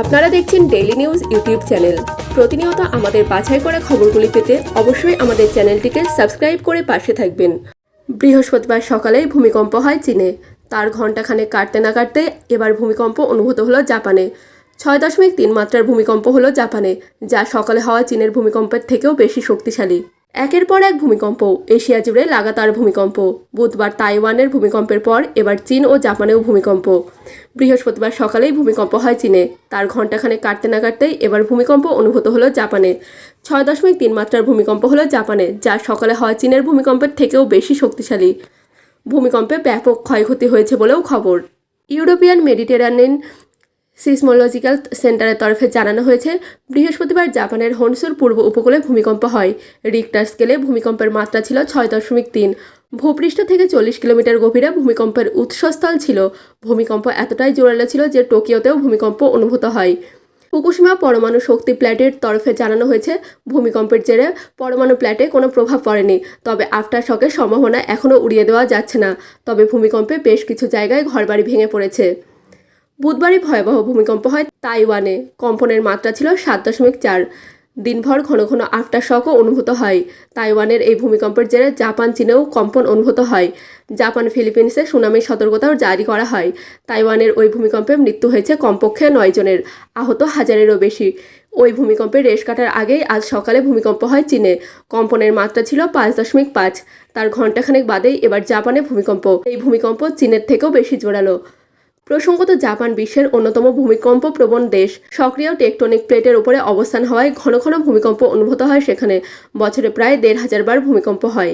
আপনারা দেখছেন daily news YouTube channel প্রতিনিয়ত আমাদের বাছাই করা খবরগুলি পেতে অবশ্যই আমাদের চ্যানেলটিকে সাবস্ক্রাইব করে পাশে থাকবেন। বৃহস্পতিবার সকালেই ভূমিকম্প হয় চীনে। তার ঘণ্টাখানেক কাটতে না কাটতে এবার ভূমিকম্প অনুভূত হলো জাপানে। ছয় দশমিক তিন মাত্রার ভূমিকম্প হলো জাপানে, যা সকালে হওয়া চীনের ভূমিকম্পের থেকেও বেশি শক্তিশালী। একের পর এক ভূমিকম্প। এশিয়া জুড়ে লাগাতার ভূমিকম্প। বুধবার তাইওয়ানের ভূমিকম্পের পর এবার চীন ও জাপানেও ভূমিকম্প। বৃহস্পতিবার সকালেই ভূমিকম্প হয় চীনে। তার ঘণ্টাখানে কাটতে না কাটতেই এবার ভূমিকম্প অনুভূত হলো জাপানে। ছয় দশমিক তিন মাত্রার ভূমিকম্প হলো জাপানে, যা সকালে হয় চীনের ভূমিকম্পের থেকেও বেশি শক্তিশালী। ভূমিকম্পে ব্যাপক ক্ষয়ক্ষতি হয়েছে বলেও খবর। ইউরোপিয়ান মেডিটেরানিয়ান সিসমোলজিক্যাল সেন্টারের তরফে জানানো হয়েছে, বৃহস্পতিবার জাপানের হনসুর পূর্ব উপকূলে ভূমিকম্প হয়। রিক্টার স্কেলে ভূমিকম্পের মাত্রা ছিল ছয় দশমিক তিন। ভূপৃষ্ঠ থেকে চল্লিশ কিলোমিটার গভীরে ভূমিকম্পের উৎসস্থল ছিল। ভূমিকম্প এতটাই জোরালো ছিল যে টোকিওতেও ভূমিকম্প অনুভূত হয়। ফুকুশিমা পরমাণু শক্তি প্ল্যাটের তরফে জানানো হয়েছে, ভূমিকম্পের জেরে পরমাণু প্ল্যাটে কোনো প্রভাব পড়েনি, তবে আফটার শকের সম্ভাবনা এখনও উড়িয়ে দেওয়া যাচ্ছে না। তবে ভূমিকম্পে বেশ কিছু জায়গায় ঘরবাড়ি ভেঙে পড়েছে। বুধবারই ভয়াবহ ভূমিকম্প হয় তাইওয়ানে। কম্পনের মাত্রা ছিল সাত দশমিক চার। দিনভর ঘন ঘন আফটার শকও অনুভূত হয়। তাইওয়ানের এই ভূমিকম্পের জেরে জাপান, চীনেও কম্পন অনুভূত হয়। জাপান, ফিলিপিন্সে সুনামির সতর্কতাও জারি করা হয়। তাইওয়ানের ওই ভূমিকম্পে মৃত্যু হয়েছে কমপক্ষে নয় জনের, আহত হাজারেরও বেশি। ওই ভূমিকম্পে রেশ কাটার আগেই আজ সকালে ভূমিকম্প হয় চীনে। কম্পনের মাত্রা ছিল পাঁচ দশমিক পাঁচ। তার ঘণ্টাখানেক বাদেই এবার জাপানে ভূমিকম্প। এই ভূমিকম্প চীনের থেকেও বেশি জোরালো। প্রসঙ্গত জাপান বিশ্বের অন্যতম ভূমিকম্প প্রবণ দেশ। সক্রিয় টেকটনিক প্লেটের উপরে অবস্থান হওয়ায় ঘন ঘন ভূমিকম্প অনুভূত হয় সেখানে। বছরে প্রায় দেড় হাজার বার ভূমিকম্প হয়।